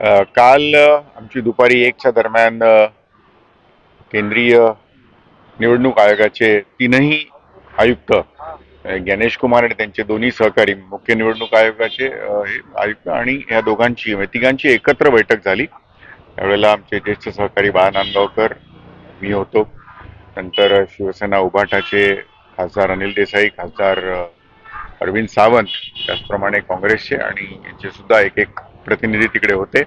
काल आमची दुपारी एकच्या दरम्यान केंद्रीय निवडणूक आयोगाचे तीनही आयुक्त अ, गणेश कुमार आणि त्यांचे दोन्ही सहकारी मुख्य निवडणूक आयोगाचे हे आयुक्त आणि या दोघांची म्हणजे तिघांची एकत्र बैठक झाली. त्यावेळेला आमचे ज्येष्ठ सहकारी बाळा नांदगावकर मी होतो. नंतर शिवसेना उभाटाचे खासदार अनिल देसाई खासदार अरविंद सावंत त्याचप्रमाणे काँग्रेसचे आणि यांचे सुद्धा एक एक प्रतिनिधी तिकडे होते.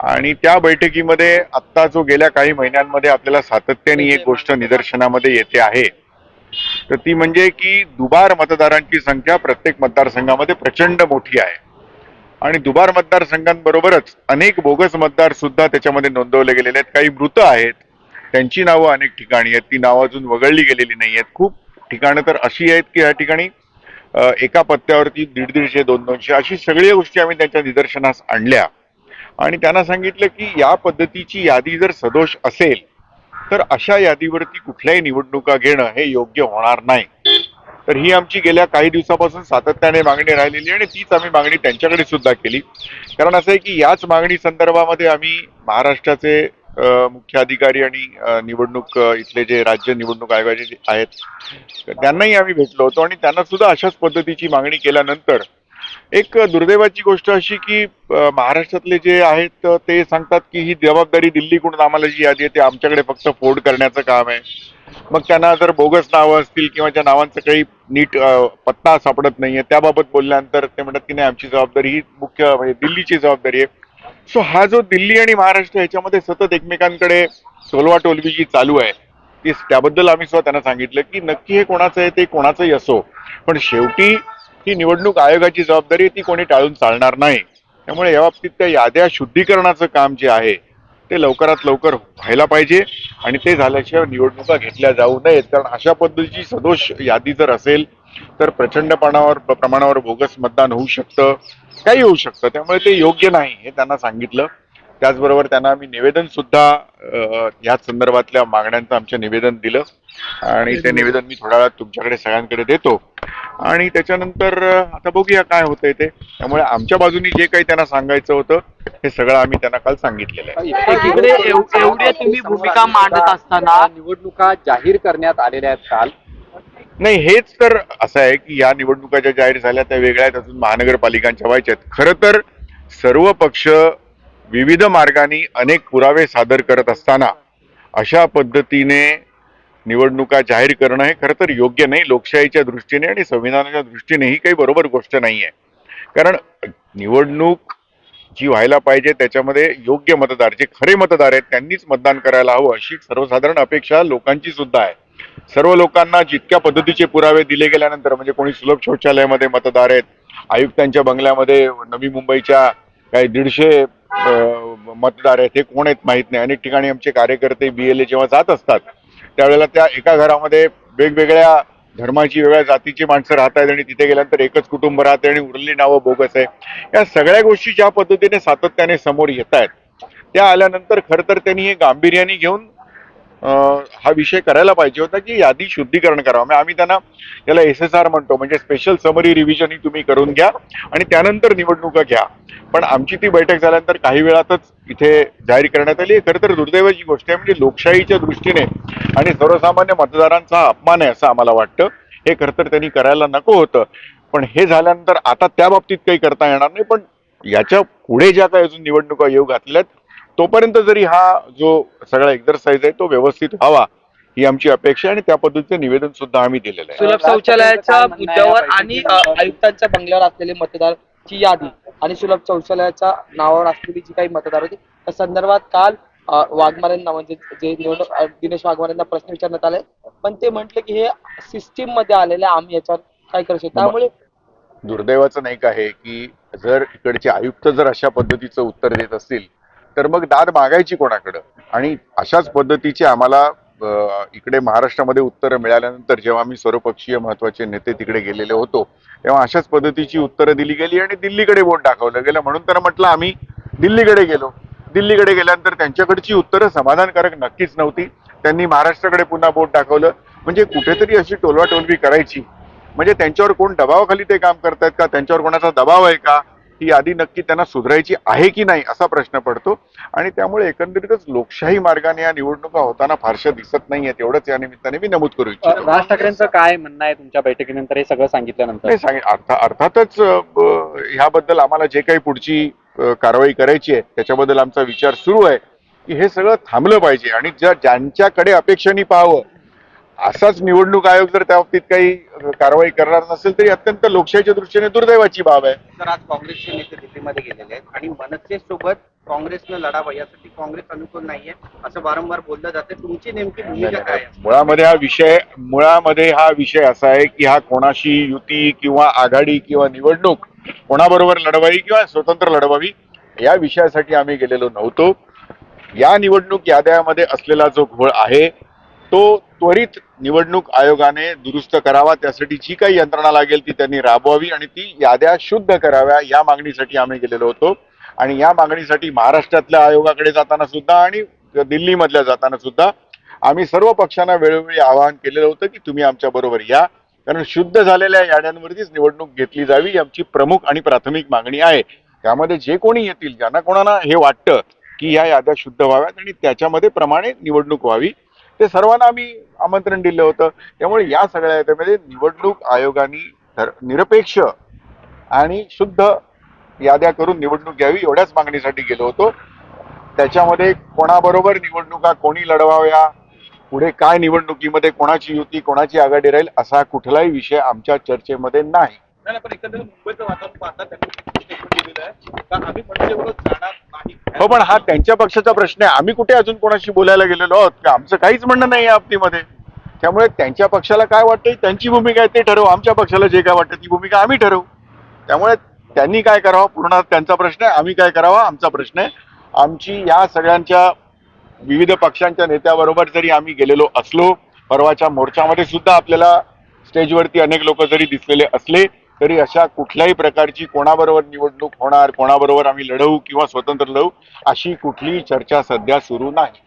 आणि त्या बैठकीमध्ये आत्ता जो गेल्या काही महिन्यांमध्ये आपल्याला सातत्याने एक गोष्ट निदर्शनामध्ये येते आहे. तर ती म्हणजे की दुबार मतदारांची संख्या प्रत्येक मतदारसंघामध्ये प्रचंड मोठी आहे. आणि दुबार मतदारसंघांबरोबरच अनेक बोगस मतदार सुद्धा त्याच्यामध्ये नोंदवले गेलेले आहेत. काही मृत आहेत. त्यांची नावं अनेक ठिकाणी आहेत. ती नावं अजून वगळली गेलेली नाही आहेत खूप ठिकाणं तर अशी आहेत की या ठिकाणी एका पत्त्यावरती दीड दीडशे दोन दोनशे अशी सगळ्या गोष्टी आम्ही त्यांच्या निदर्शनास आणल्या. आणि त्यांना सांगितलं की या पद्धतीची यादी जर सदोष असेल तर अशा यादीवरती कुठल्याही निवडणुका घेणं हे योग्य होणार नाही. तर ही आमची गेल्या काही दिवसापासून सातत्याने मागणी राहिलेली आणि तीच आम्ही मागणी त्यांच्याकडे सुद्धा केली. कारण असं आहे की याच मागणी संदर्भामध्ये आम्ही महाराष्ट्राचे मुख्याधिकारी मुख्य अधिकारी आणि निवडणूक इथले जे राज्य निवडणूक आयोगाचे जे आहेत त्यांनाही आम्ही भेटलो होतो आणि त्यांना सुद्धा अशाच पद्धतीची मागणी केल्यानंतर एक दुर्दैवाची गोष्ट अशी की महाराष्ट्रातले जे आहेत ते सांगतात की ही जबाबदारी दिल्लीकडून आम्हाला जी यादी आहे ते आमच्याकडे फक्त फोड करण्याचं काम आहे. मग त्यांना जर बोगस नावं असतील किंवा ज्या नावांचं काही नीट पत्ता सापडत नाहीये त्याबाबत बोलल्यानंतर ते म्हणतात की नाही आमची जबाबदारी ही मुख्य म्हणजे दिल्लीची जबाबदारी आहे. सो हा जो दिल्ली आणि महाराष्ट्र ह्याच्यामध्ये सतत एकमेकांकडे टोलवा टोलवी जी चालू आहे ती त्याबद्दल आम्ही सुद्धा त्यांना सांगितलं की नक्की हे कोणाचं आहे ते कोणाचंही असो पण शेवटी ही निवडणूक आयोगाची जबाबदारी ती कोणी टाळून चालणार नाही. त्यामुळे या बाबतीत त्या याद्या शुद्धीकरणाचं काम जे आहे ते लवकरात लवकर व्हायला पाहिजे आणि ते झाल्याशिवाय निवडणुका घेतल्या जाऊ नयेत. कारण अशा पद्धतीची सदोष यादी जर असेल तर प्रचंड प्रमाणावर प्रमाणावर बोगस मतदान होऊ शकतं काही होऊ शकतं. त्यामुळे ते योग्य नाही हे त्यांना सांगितलं. त्याचबरोबर त्यांना आम्ही निवेदन सुद्धा याच संदर्भातल्या मागण्यांचं आमचं निवेदन दिलं. आणि ते निवेदन मी थोड्या वेळात तुमच्याकडे सगळ्यांकडे देतो. आणि त्याच्यानंतर आता बघूया काय होतंय ते. त्यामुळे आमच्या बाजूनी जे काही त्यांना सांगायचं होतं हे सगळं आम्ही त्यांना काल सांगितलेलं आहे. एवढे तुम्ही भूमिका मांडत असताना निवडणुका जाहीर करण्यात आलेल्या आहेत काल. नाही हेच तर असं आहे की या निवडणुका ज्या जाहीर झाल्या त्या वेगळ्या आहेत. अजून महानगरपालिकांच्या व्हायच्या आहेत. खरं तर सर्व पक्ष विविध मार्गाने अनेक पुरावे सादर करत असताना अशा पद्धतीने निवडणुका जाहीर करणं हे खरं तर योग्य नाही. लोकशाहीच्या दृष्टीने आणि संविधानाच्या दृष्टीने ही काही बरोबर गोष्ट नाही आहे कारण निवडणूक जी व्हायला पाहिजे त्याच्यामध्ये योग्य मतदार जे खरे मतदार आहेत त्यांनीच मतदान करायला हवं अशी सर्वसाधारण अपेक्षा लोकांची सुद्धा आहे. सर्व लोकांना जितक्या पद्धतीचे पुरावे दिले गेल्यानंतर म्हणजे कोणी सुलभ शौचालयामध्ये मतदार आहेत आयुक्तांच्या बंगल्यामध्ये नवी मुंबईच्या काही दीडशे मतदार आहेत हे कोण आहेत माहीत नाही. अनेक ठिकाणी आमचे कार्यकर्ते बी एल ए जेव्हा जात असतात त्यावेळेला त्या एका घरामध्ये वेगवेगळ्या धर्माची वेगळ्या जातीची माणसं राहत आहेत आणि तिथे गेल्यानंतर एकच कुटुंब राहते आणि उरलेली नावं बोगस आहे. या सगळ्या गोष्टी ज्या पद्धतीने सातत्याने समोर येत आहेत त्या आल्यानंतर खरं तर त्यांनी हे गांभीर्याने घेऊन हा विषय करायला पाहिजे होता की यादी शुद्धीकरण करावं. म्हणजे आम्ही त्यांना याला एस एस आर म्हणतो. म्हणजे स्पेशल समरी रिव्हिजन ही तुम्ही करून घ्या आणि त्यानंतर निवडणुका घ्या. पण आमची ती बैठक झाल्यानंतर काही वेळातच इथे जाहीर करण्यात आली खरं तर दुर्दैवाची गोष्ट आहे. म्हणजे लोकशाहीच्या दृष्टीने आणि सर्वसामान्य मतदारांचा अपमान आहे असं आम्हाला वाटतं. हे खरं तर त्यांनी करायला नको होतं. पण हे झाल्यानंतर आता त्या बाबतीत काही करता येणार नाही. पण याच्यापुढे ज्या काही अजून निवडणुका येऊ घातल्यात तोपर्यंत जरी हा जो सगळा एक्झरसाइज आहे तो व्यवस्थित व्हावा ही आमची अपेक्षा आहे आणि त्या पद्धतीचं निवेदन सुद्धा आम्ही दिलेलं आहे. सुलभ शौचालयाच्या मुद्द्यावर आणि अ, आयुक्तांच्या बंगल्यावर असलेले मतदारची यादी आणि सुलभ शौचालयाच्या नावावर असलेली जी काही मतदार होती त्या संदर्भात काल अ, वाघमारेंना म्हणजे जे निवडणूक अ, दिनेश वाघमारेंना प्रश्न विचारण्यात आले. पण ते म्हटले की हे सिस्टीममध्ये आलेले आहे, आम्ही याच्यावर काय करू शकतो त्यामुळे दुर्दैवाचं नाही का आहे की जर इकडचे आयुक्त जर अशा पद्धतीचं उत्तर देत असतील तर मग दाद मागायची कोणाकडं? आणि अशाच पद्धतीचे आम्हाला इकडे महाराष्ट्रामध्ये उत्तरं मिळाल्यानंतर जेव्हा आम्ही सर्वपक्षीय महत्त्वाचे नेते तिकडे गेलेले होतो तेव्हा अशाच पद्धतीची उत्तरं दिली गेली आणि दिल्लीकडे बोट दाखवलं गेलं. म्हणून तर म्हटलं आम्ही दिल्लीकडे गेलो. दिल्लीकडे गेल्यानंतर त्यांच्याकडची उत्तरं समाधानकारक नक्कीच नव्हती. त्यांनी महाराष्ट्राकडे पुन्हा बोट दाखवलं. म्हणजे कुठेतरी अशी टोलवाटोलवी करायची. म्हणजे त्यांच्यावर कोण दबावाखाली ते काम करतायत का? त्यांच्यावर कोणाचा दबाव आहे का? ही यादी नक्की त्यांना सुधारायची आहे की नाही असा प्रश्न पडतो. आणि त्यामुळे एकंदरीतच लोकशाही मार्गाने या निवडणुका होताना फारशा दिसत नाहीयेत. एवढंच या निमित्ताने मी नमूद करू इच्छितो. राज ठाकरेंचं काय म्हणणं आहे तुमच्या बैठकीनंतर हे सगळं सांगितल्यानंतर? नाही सांगितलं अर्था अर्थातच ह्याबद्दल आम्हाला जे काही पुढची कारवाई करायची आहे त्याच्याबद्दल आमचा विचार सुरू आहे की हे सगळं थांबलं पाहिजे. आणि ज्या ज्यांच्याकडे अपेक्षाने पाहावं असाच निवडणूक आयोग जर त्या बाबतीत काही कारवाई करणार नसेल तरी अत्यंत लोकशाहीच्या दृष्टीने दुर्दैवाची बाब आहे. तर आज काँग्रेसचे नेते दिल्लीमध्ये गेलेले आहेत आणि मनसे सोबत काँग्रेसनं लढावं यासाठी काँग्रेस अनुकूल नाहीये असं वारंवार बोललं जाते. तुमची नेमकी भूमिका काय आहे? मुळामध्ये हा विषय मुळामध्ये हा विषय असा आहे की हा कोणाशी युती किंवा आघाडी किंवा निवडणूक कोणाबरोबर लढवावी किंवा स्वतंत्र लढवावी या विषयासाठी आम्ही गेलेलो नव्हतो. या निवडणूक याद्यामध्ये असलेला जो घोळ आहे तो त्वरित निवडणूक आयोगाने दुरुस्त करावा त्यासाठी जी काही यंत्रणा लागेल ती त्यांनी राबवावी आणि ती याद्या शुद्ध कराव्या या मागणीसाठी आम्ही गेलेलो होतो. आणि या मागणीसाठी महाराष्ट्रातल्या आयोगाकडे जाताना सुद्धा आणि दिल्लीमधल्या जाताना सुद्धा आम्ही सर्व पक्षांना वेळोवेळी आवाहन केलेलं होतं की तुम्ही आमच्या बरोबर या. कारण शुद्ध झालेल्या याद्यांवरतीच निवडणूक घेतली जावी ही आमची प्रमुख आणि प्राथमिक मागणी आहे. त्यामध्ये जे कोणी येतील ज्यांना कोणाला हे वाटतं की ह्या याद्या शुद्ध व्हाव्यात आणि त्याच्यामध्ये प्रमाणे निवडणूक व्हावी ते सर्वांना आम्ही आमंत्रण दिलं होतं. त्यामुळे या सगळ्या याच्यामध्ये निवडणूक आयोगाने निरपेक्ष आणि शुद्ध याद्या करून निवडणूक घ्यावी एवढ्याच मागणीसाठी गेलो होतो. त्याच्यामध्ये कोणाबरोबर निवडणुका कोणी लढवाव्या पुढे काय निवडणुकीमध्ये कोणाची युती कोणाची आघाडी राहील असा कुठलाही विषय आमच्या चर्चेमध्ये नाही. हो पण हा त्यांच्या पक्षाचा प्रश्न आहे. आम्ही कुठे अजून कोणाशी बोलायला गेलेलो आहोत? का आमचं काहीच म्हणणं नाही या बाबतीमध्ये. त्यामुळे त्यांच्या पक्षाला काय वाटतं त्यांची भूमिका आहे ते ठरवू. आमच्या पक्षाला जे काय वाटतं ती भूमिका आम्ही ठरवू. त्यामुळे त्यांनी काय करावं? पूर्ण त्यांचा प्रश्न आहे. आम्ही काय करावा? आमचा प्रश्न आहे. आमची या सगळ्यांच्या विविध पक्षांच्या नेत्याबरोबर जरी आम्ही गेलेलो असलो परवाच्या मोर्चामध्ये सुद्धा आपल्याला स्टेजवरती अनेक लोक जरी दिसलेले असले तरी अशा कुठल्याही प्रकारची कोणाबरोबर निवडणूक होणार कोणाबरोबर आम्ही लढवू किंवा स्वतंत्र लढवू अशी कुठलीही चर्चा सध्या सुरू नाही.